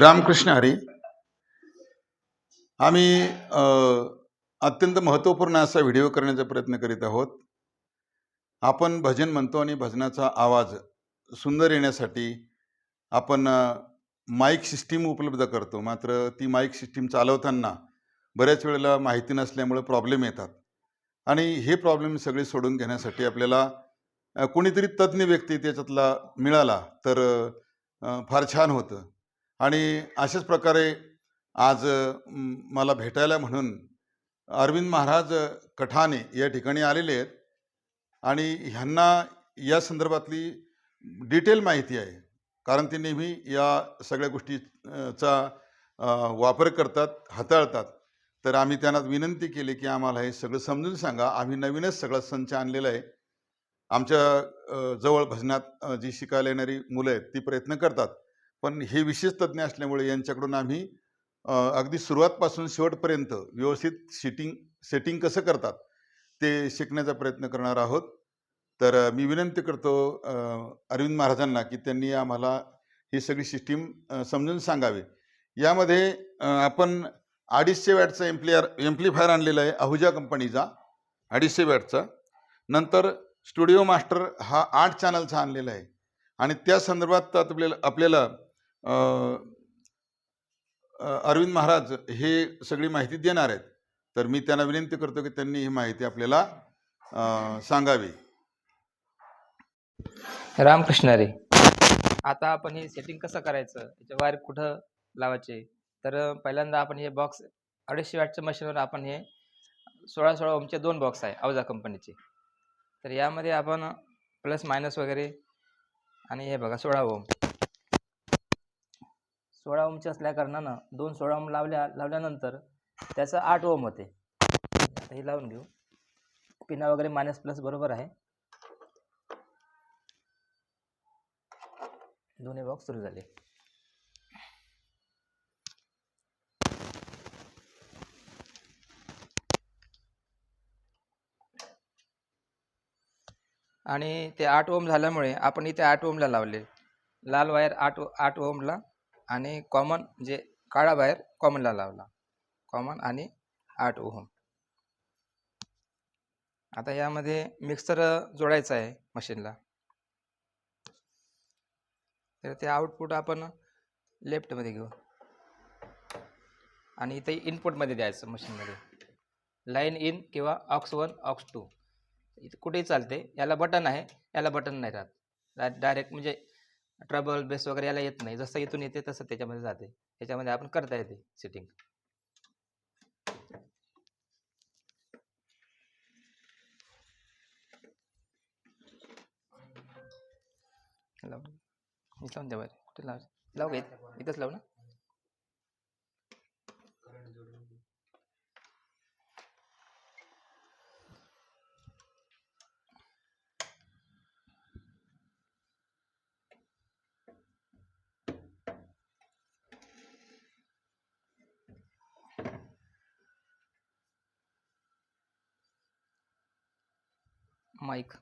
रामकृष्ण हरी. आम्ही अत्यंत महत्त्वपूर्ण असा व्हिडिओ करण्याचा प्रयत्न करीत आहोत. आपण भजन म्हणतो आणि भजनाचा आवाज सुंदर येण्यासाठी आपण माईक सिस्टीम उपलब्ध करतो. मात्र ती माईक सिस्टीम चालवताना बऱ्याच वेळेला माहिती नसल्यामुळे प्रॉब्लेम येतात. आणि हे प्रॉब्लेम सगळे सोडून घेण्यासाठी आपल्याला कोणीतरी तज्ज्ञ व्यक्ती त्याच्यातला मिळाला तर फार छान होतं. आणि अशाच प्रकारे आज मला भेटायला म्हणून अरविंद महाराज कठाने या ठिकाणी आलेले आहेत. आणि ह्यांना या संदर्भातली डिटेल माहिती आहे. कारण ते नेहमी या सगळ्या गोष्टीचा वापर करतात हाताळतात. तर आम्ही त्यांना विनंती केली की आम्हाला हे सगळं समजून सांगा. आम्ही नवीनच सगळा संच आणलेला आहे. आमच्या जवळ भजनात जी शिकायला येणारी मुलं आहेत ती प्रयत्न करतात. पण हे विशेष तज्ज्ञ असल्यामुळे यांच्याकडून आम्ही अगदी सुरुवातपासून शेवटपर्यंत व्यवस्थित शिटिंग सेटिंग कसं करतात ते शिकण्याचा प्रयत्न करणार आहोत. तर मी विनंती करतो अरविंद महाराजांना की त्यांनी आम्हाला ही सगळी सिस्टीम समजून सांगावी. यामध्ये आपण अडीचशे वॅटचा एम्प्लियर एम्प्लिफायर आणलेला आहे आहुजा कंपनीचा अडीचशे वॅटचा. नंतर स्टुडिओ मास्टर हा आठ चॅनलचा आणलेला आहे. आणि त्या संदर्भात आपल्याला आपल्याला अरविंद महाराज हे सगळी माहिती देणार आहेत. तर मी त्यांना विनंती करतो की त्यांनी ही माहिती आपल्याला सांगावी. रामकृष्ण रे आता आपण हे सेटिंग कसं करायचं? याचे वायर कुठं लावायचे? तर पहिल्यांदा आपण हे बॉक्स अडीचशे वॅटच्या मशीनवर आपण हे सोळा सोळा ओमचे दोन बॉक्स आहे अवजा कंपनीचे तर यामध्ये आपण प्लस मायनस वगैरे आणि हे बघा सोळा ओम. सोळा ओमचे असल्या कारणानं दोन सोळा ओम लावल्या लावल्यानंतर त्याचं आठ ओम होते. हे लावून घेऊ. पिना वगैरे मायनस प्लस बरोबर आहे. दोन्ही बॉक्स सुरू झाले. आणि ते आठ ओम झाल्यामुळे आपण इथे आठ ओमला लावले. लाल वायर आठ आठ ओमला आणि कॉमन जे काळा बाहेर कॉमनला लावला. कॉमन आणि आठ ओहम. आता यामध्ये मिक्सर जोडायचं आहे मशीनला तर ते आउटपुट आपण लेफ्टमध्ये घेऊ. आणि इथे इनपुटमध्ये द्यायचं मशीनमध्ये लाईन इन किंवा ऑक्स वन ऑक्स टू इथे कुठेही चालते. याला बटन आहे. याला बटन नाही राहत. डायरेक्ट म्हणजे ट्रबल बेस वगैरे याला येत नाही. जसं इथून येते तसं त्याच्यामध्ये जाते. त्याच्यामध्ये आपण करता येते सिटिंग लावून इथं लावून द्या बरं. कुठे लाव? लावू इथं इथंच लावू ना. माईक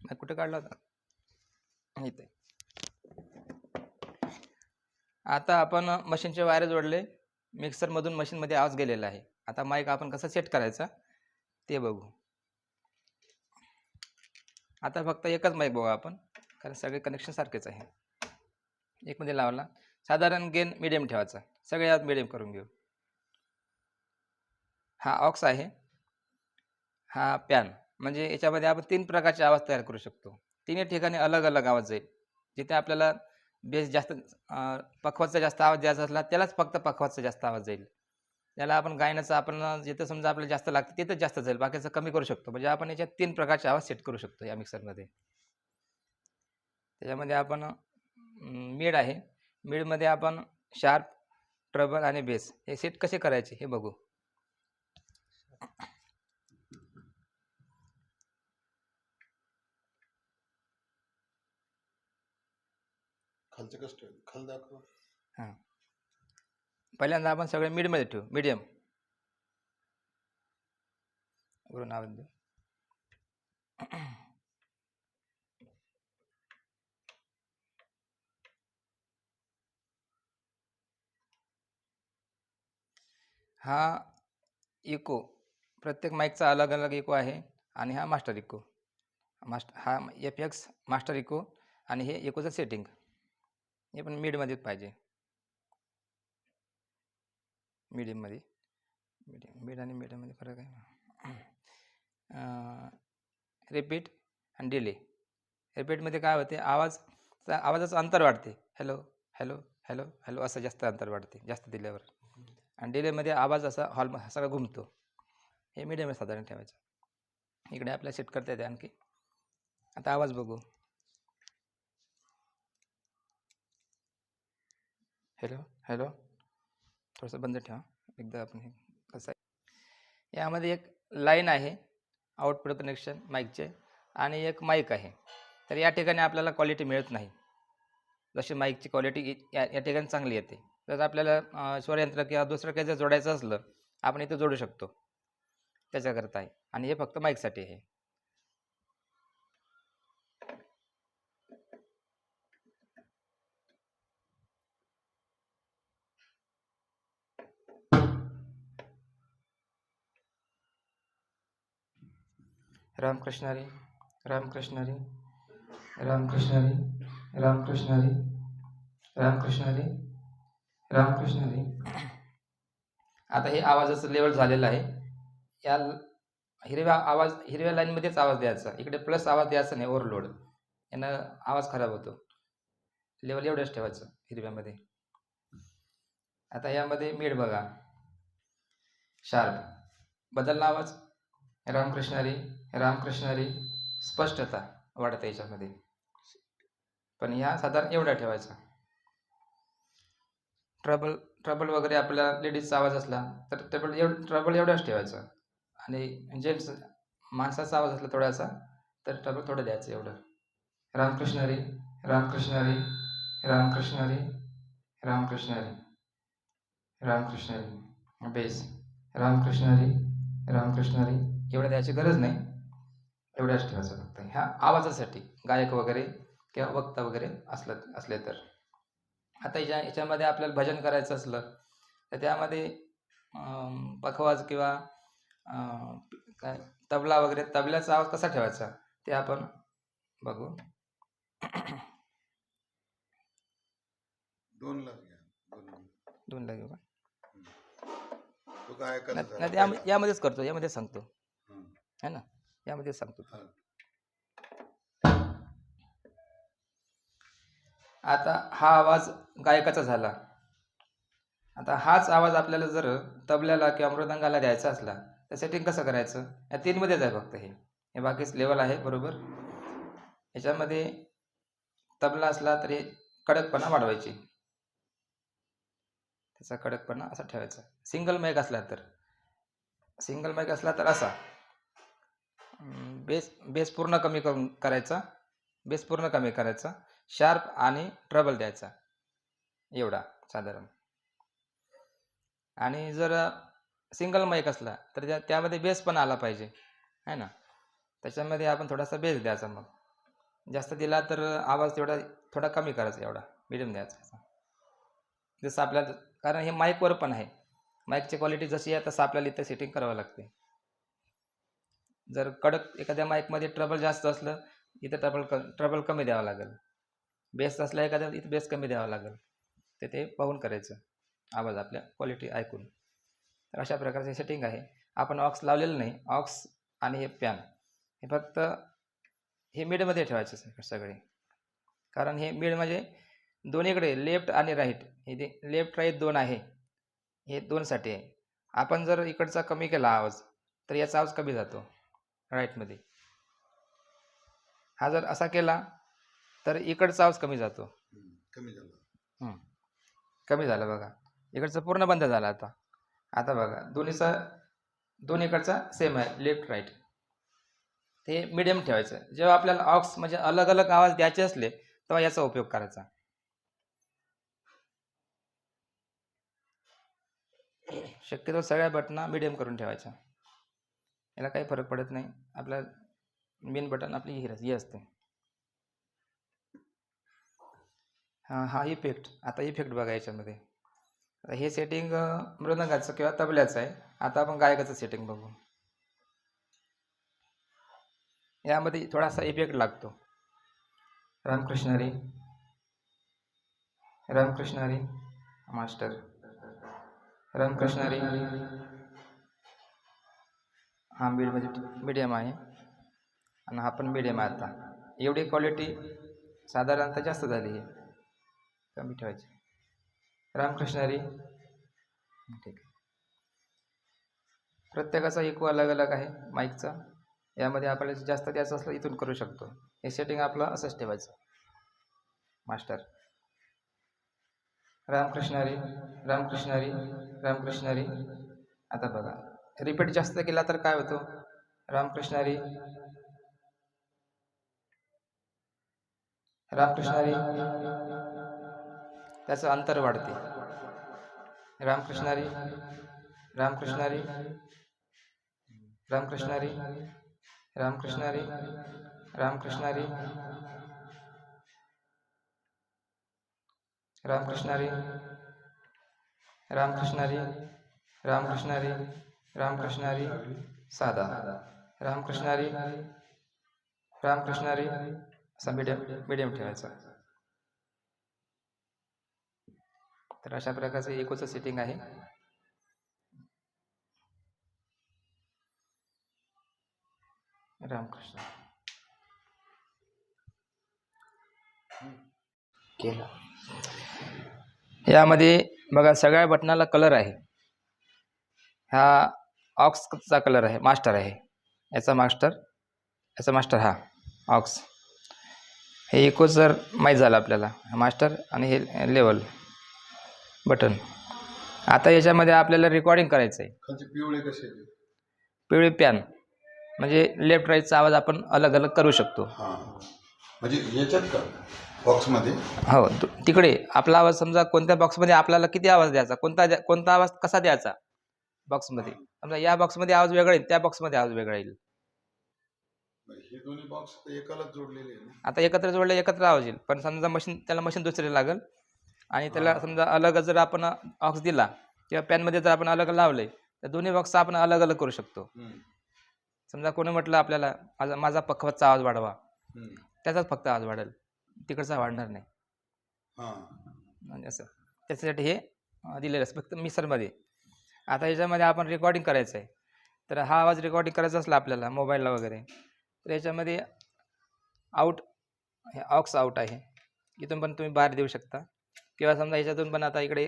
माईक कुठे काढला होता? इथे आता आपण मशीनचे वायर जोडले. मिक्सरमधून मशीनमध्ये आवाज गेलेला आहे. आता माईक आपण कसा सेट करायचा ते बघू. आता फक्त एकच माईक बघू आपण कारण सगळे कनेक्शन सारखेच आहे. एकमध्ये लावला. साधारण गेन मिडियम ठेवायचा. सगळे आज मिडियम करून घेऊ. हा ऑक्स आहे. हा पॅन. म्हणजे याच्यामध्ये आपण तीन प्रकारचे आवाज तयार करू शकतो. तिन्ही ठिकाणी अलग अलग आवाज जाईल. जिथे आपल्याला बेस जास्त पखवाचा जास्त आवाज द्यायचा असला त्यालाच फक्त पखवाचा जास्त आवाज जाईल. त्याला आपण गायनाचा आपण जिथं समजा आपल्याला जास्त लागतं तिथंच जास्त जाईल. बाकीचं कमी करू शकतो. म्हणजे आपण याच्यात तीन प्रकारचे आवाज सेट करू शकतो या मिक्सरमध्ये. त्याच्यामध्ये आपण मिड आहे. मिडमध्ये आपण शार्प ट्रबल आणि बेस. हे सेट कसे करायचे हे बघू. खालचं कसं ठेव? खाल दाखव. हां. पहिल्यांदा आपण सगळे मीडमध्ये ठेवू. मीडियम वरून आवाज देऊ. हा इको प्रत्येक माईकचा अलग अलग इको आहे आणि हा मास्टर इको मास्टर हा एफ एक्स मास्टर इको आणि हे इकोचं सेटिंग हे पण मीडमध्येच पाहिजे. मीडियममध्ये मीडियम मीड आणि मीडियममध्ये फरक आहे रिपीट आणि डिले रिपीटमध्ये काय होते? आवाज आवाजाचं अंतर वाढते. हॅलो हॅलो हॅलो हॅलो असं जास्त अंतर वाढते जास्त दिल्यावर. आणि डिलेमध्ये आवाज असा हॉल सगळा घुमतो. हे मीडियम साधारण ठेवायचं. इकडे आपल्याला सेट करता येते आणखी. आता आवाज बघू. Hello hello. थोडंसं बंद ठेवा. एकदा आपण हे कसं आहे यामध्ये एक लाईन आहे आउटपुट कनेक्शन माईकचे आणि एक माईक आहे. तर या ठिकाणी आपल्याला क्वालिटी मिळत नाही. जशी माईकची क्वालिटी या या ठिकाणी चांगली येते. जर आपल्याला स्वरयंत्र किंवा दुसरं काही जर जोडायचं असलं आपण इथं जोडू शकतो. त्याच्याकरता आहे. आणि हे फक्त माईकसाठी आहे. रामकृष्णारी रामकृष्णारी रामकृष्णारी रामकृष्णारी रामकृष्णारी रामकृष्णारी. आता हे आवाजाचं लेवल झालेलं आहे. या हिरव्या आवाज हिरव्या लाईनमध्येच आवाज द्यायचा. इकडे प्लस आवाज द्यायचा नाही ओव्हरलोड यानं आवाज खराब होतो. लेवल एवढंच ठेवायचं हिरव्यामध्ये. आता यामध्ये मिड बघा. शार्प बदलला आवाज. रामकृष्णारी रामकृष्णारी स्पष्टता वाढते याच्यामध्ये. पण ह्या साधारण एवढा ठेवायचा ट्रबल ट्रबल वगैरे आपल्या लेडीजचा आवाज असला तर ट्रबल एव ट्रबल एवढाच ठेवायचा. आणि जेंट्स माणसाचा आवाज असला थोडासा तर ट्रबल थोडं द्यायचं एवढं. रामकृष्णारी रामकृष्णारी रामकृष्णारी रामकृष्णारी रामकृष्णारी बेस. रामकृष्णारी रामकृष्णारी एवढं द्यायची गरज नाही. एवढ्याच ठेवायचं फक्त. ह्या आवाजासाठी गायक वगैरे किंवा वक्ता वगैरे असलं असले तर. आता याच्या याच्यामध्ये आपल्याला भजन करायचं असलं तर त्यामध्ये पखवाज किंवा काय तबला वगैरे तबल्याचा आवाज कसा ठेवायचा? ते आपण बघू. दोन दोन लाख. याम- यामध्येच करतो यामध्येच सांगतो. हं. है ना? यामध्येच सांगतो. आता हा आवाज गायकाचा झाला. आता हाच आवाज आपल्याला जर तबल्याला किंवा मृदंगाला द्यायचा असला तर सेटिंग कसं करायचं? या तीनमध्येच आहे फक्त हे. हे बाकीच लेवल आहे बरोबर? याच्यामध्ये तबला असला तरी कडकपणा वाढवायची. त्याचा कडकपणा असा ठेवायचा. सिंगल माईक असला तर. सिंगल माईक असला तर असा. बेस बेस पूर्ण कमी करून करायचा. बेस पूर्ण कमी करायचा. शार्प आणि ट्रबल द्यायचा. एवढा साधारण. आणि जर सिंगल माईक असला तर त्या त्यामध्ये बेस पण आला पाहिजे. है ना? त्याच्यामध्ये आपण थोडासा बेस द्यायचा मग. जास्त दिला तर आवाज तेवढा थोडा कमी करायचा एवढा. मिडियम द्यायचा जसं आपल्याला कारण हे माईकवर पण आहे. माईकची क्वालिटी जशी आहे तसं आपल्याला इथं सेटिंग करावं लागते. जर कडक एखाद्या माईकमध्ये ट्रबल जास्त असलं इथं ट्रबल क ट्रबल कमी द्यावं लागेल. बेस असला एखाद्या इथं बेस कमी द्यावा लागेल. तर ते पाहून करायचं. आवाज आपल्या क्वालिटी ऐकून. तर अशा प्रकारचे सेटिंग आहे. आपण ऑक्स लावलेलं नाही. ऑक्स आणि हे पॅन हे फक्त हे मिडमध्ये ठेवायचं सगळे कारण हे मिड म्हणजे दोन्हीकडे लेफ्ट आणि राईट हे ते लेफ्ट राईट दोन आहे. हे दोनसाठी आहे. आपण जर इकडचा कमी केला आवाज तर याचा आवाज कमी जातो. राईटमध्ये. हा जर असा केला तर इकडचा आवाज कमी जातो. कमी झालं. कमी झालं बघा. इकडचं पूर्ण बंद झालं आता. आता बघा दोन्हीचा दोन्हीकडचा सेम आहे लेफ्ट राईट ते मिडियम ठेवायचं. जेव्हा आपल्याला ऑक्स म्हणजे अलग अलग आवाज द्यायचे असले तेव्हा याचा उपयोग करायचा. शक्यतो सगळ्या बटना मिडियम करून ठेवायच्या. याला काही फरक पडत नाही. आपला मेन बटन आपली ही ही असते. हा हा इफेक्ट आता इफेक्ट बघा याच्यामध्ये. हे सेटिंग मृदंगाचं किंवा तबल्याचं आहे. आता आपण गायकाचं सेटिंग बघू. यामध्ये थोडासा इफेक्ट लागतो. रामकृष्णारी रामकृष्णारी मास्टर. रामकृष्णारी हा बीड म्हणजे मीडियम आहे. आणि हा पण मीडियम आहे आता. एवढी क्वालिटी साधारणतः जास्त झाली आहे. कमी ठेवायची. रामकृष्णारी ठीक आहे. प्रत्येकाचा इको अलग अलग आहे माईकचा यामध्ये आपल्याला जास्त द्यायचं असलं इथून करू शकतो. हे सेटिंग आपलं असंच ठेवायचं. मास्टर रामकृष्णारी रामकृष्णारी रामकृष्णारी आता बघा. रिपीट जास्त केला तर काय होतो? रामकृष्ण हरी रामकृष्ण हरी त्याचं अंतर वाढते. रामकृष्ण हरी रामकृष्ण हरी रामकृष्ण हरी रामकृष्ण हरी रामकृष्ण हरी रामकृष्ण हरी रामकृष्ण हरी रामकृष्ण हरी रामकृष्णारी साधा. रामकृष्णारी रामकृष्णारी असा मीडियम मीडियम ठेवायचा. तर अशा प्रकारचं एकोचं सेटिंग आहे. रामकृष्ण. केला. यामध्ये बघा सगळ्या बटनाला कलर आहे. हा ऑक्सचा कलर आहे मास्टर आहे. याचा मास्टर याचा मास्टर हा ऑक्स. हे इको जर माहीत झालं आपल्याला मास्टर आणि हे लेवल बटन. आता याच्यामध्ये आपल्याला रेकॉर्डिंग करायचं आहे पिवळे कसे पिवळे पॅन म्हणजे लेफ्ट राईटचा आवाज आपण अलग अलग करू शकतो. हां म्हणजे याच्यात का? बॉक्समध्ये हो तिकडे आपला आवाज समजा कोणत्या बॉक्समध्ये आपल्याला किती आवाज द्यायचा? कोणता द्या- कोणता आवाज कसा द्यायचा? बॉक्समध्ये समजा या बॉक्समध्ये आवाज वेगळा येईल त्या बॉक्समध्ये आवाज वेगळा येईल. हे दोन्ही बॉक्स एकालाच जोडलेले आहे ना? आता एकत्र जोडले एकत्र आवाज येईल. पण समजा मशीन त्याला मशीन दुसरे लागेल. आणि त्याला हा. समजा अलग जर आपण ऑक्स दिला किंवा पॅनमध्ये जर आपण अलग लावले तर दोन्ही बॉक्स आपण अलग अलग करू शकतो. हम्म, समजा कोणी म्हटलं आपल्याला माझा माझा पखवाचा आवाज वाढवा. हम्म. त्याचाच फक्त आवाज वाढेल. तिकडचा वाढणार नाही. हां. म्हणजे असं. त्याच्यासाठी हे अं, दिलेलं असतं. फक्त मिक्सरमध्ये. आता याच्यामध्ये आपण रेकॉर्डिंग करायचं आहे तर हा आवाज रेकॉर्डिंग करायचा असला आपल्याला मोबाईलला वगैरे. तर याच्यामध्ये आऊट हे ऑक्स आऊट आहे. इथून पण तुम्ही बाहेर देऊ शकता. किंवा समजा याच्यातून पण आता इकडे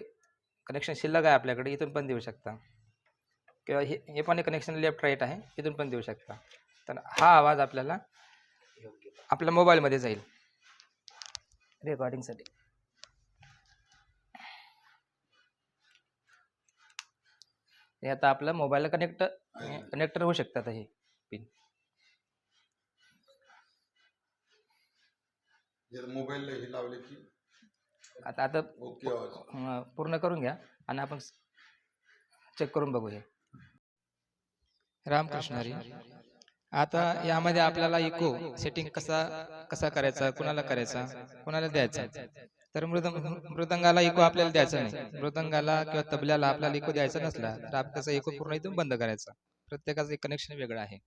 कनेक्शन शिल्लक आहे आपल्याकडे इथून पण देऊ शकता. किंवा हे हे पण कनेक्शन लेफ्ट राईट आहे इथून पण देऊ शकता. तर हा आवाज आपल्याला आपल्या मोबाईलमध्ये जाईल. रेकॉर्डिंगसाठी हे आता आपलं मोबाईलला कनेक्ट कनेक्टर होऊ शकतात हे पिन मोबाईलला हे लावले की? आता आता पूर्ण करून घ्या आणि आपण चेक करून बघू हे. रामकृष्ण हरी. आता यामध्ये आपल्याला इको सेटिंग कसा कसा करायचा कुणाला करायचा कुणाला द्यायचा? तर मृदंग मृदंगाला इको आपल्याला द्यायचा नाही. मृदंगाला किंवा तबल्याला आपल्याला इको द्यायचा नसला तर आपण त्याचा इको पूर्ण इथून बंद करायचा. प्रत्येकाचं एक कनेक्शन वेगळं आहे.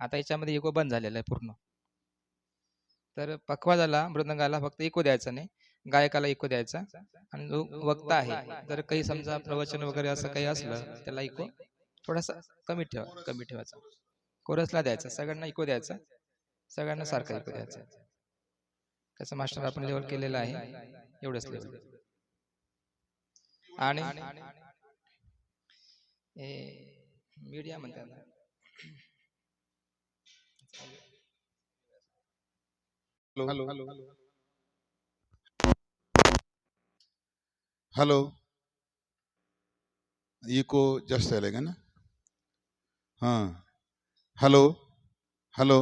आता याच्यामध्ये इको बंद झालेला आहे पूर्ण. तर पखवाजाला मृदंगाला फक्त इको द्यायचा नाही. गायकाला इको द्यायचा. आणि जो वक्ता आहे जर काही समजा प्रवचन वगैरे असं काही असलं त्याला इको थोडासा कमी ठेवा कमी ठेवायचा. कोरसला द्यायचा. सगळ्यांना इको द्यायचा. सगळ्यांना सारखा इको द्यायचा. त्याचं मास्टर आपण लेवल केलेलं आहे. एवढंच लेवल आणि? मीडिया म्हणतात. हॅलो. हॅलो. हॅलो. इको जास्त आलं का ना? हाँ. हॅलो. हॅलो.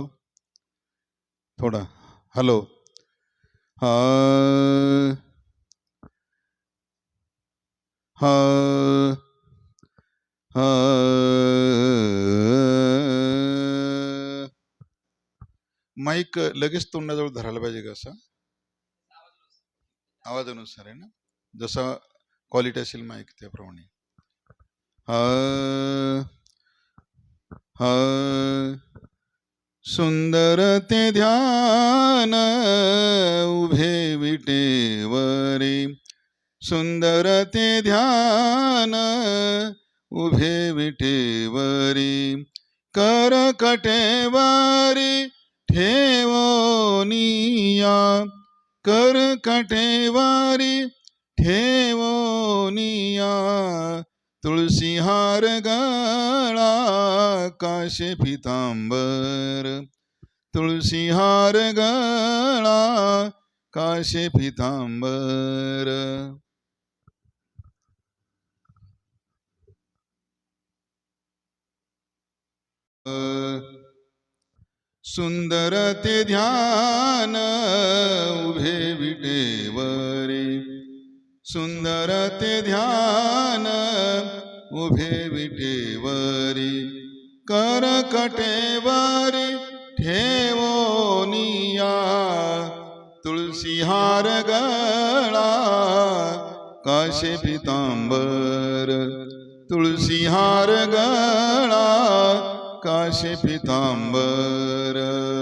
थोडा. हॅलो. हां हां माईक लगेच तोंडाजवळ धरायला पाहिजे का असं? आवाजानुसार आहे ना? जसा क्वालिटी असेल माईक त्याप्रमाणे. हा हा सुंदर ते ध्यान उभे विटेवरी। सुंदर ते ध्यान उभे विटेवरी। कर कटेवारी ठेवोनिया कर कटेवारी ठेवोनिया तुळशी हार गळा काशे पितांबर तुळशी हार गळा काशे पितांबर सुंदर ते ध्यान उभे विटेवरी. सुंदर ते ध्यान उभे विटेवरी करकटेवरी ठेवोनिया तुळशीहार गळा काशे पितांबर तुळशीहार गळा काशे पितांबर.